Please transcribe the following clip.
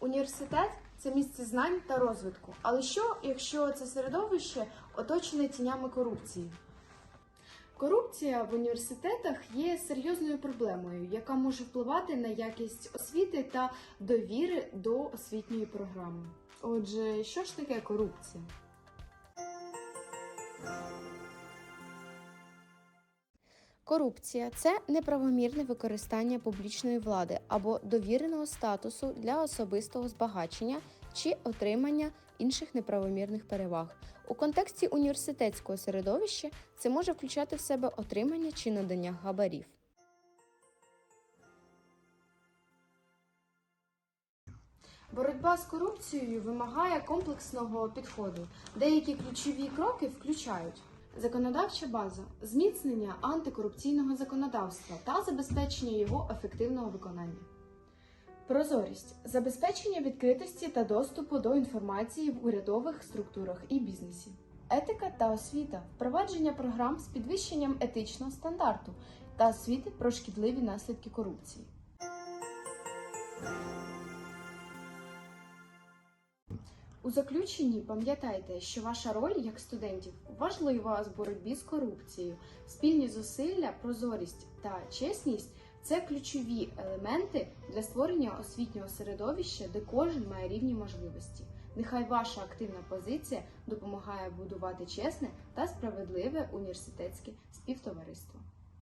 Університет це місце знань та розвитку. Але що, якщо це середовище оточене тінями корупції? Корупція в університетах є серйозною проблемою, яка може впливати на якість освіти та довіри до освітньої програми. Отже, що ж таке корупція? Корупція це неправомірне використання публічної влади або довіреного статусу для особистого збагачення чи отримання інших неправомірних переваг. У контексті університетського середовища це може включати в себе отримання чи надання габарів. Боротьба з корупцією вимагає комплексного підходу. Деякі ключові кроки включають законодавча база, зміцнення антикорупційного законодавства та забезпечення його ефективного виконання. Прозорість забезпечення відкритості та доступу до інформації в урядових структурах і бізнесі. Етика та освіта впровадження програм з підвищенням етичного стандарту та освіти про шкідливі наслідки корупції. У заключенні пам'ятайте, що ваша роль як студентів важлива з боротьбі з корупцією. Спільні зусилля, прозорість та чесність це ключові елементи для створення освітнього середовища, де кожен має рівні можливості. Нехай ваша активна позиція допомагає будувати чесне та справедливе університетське співтовариство.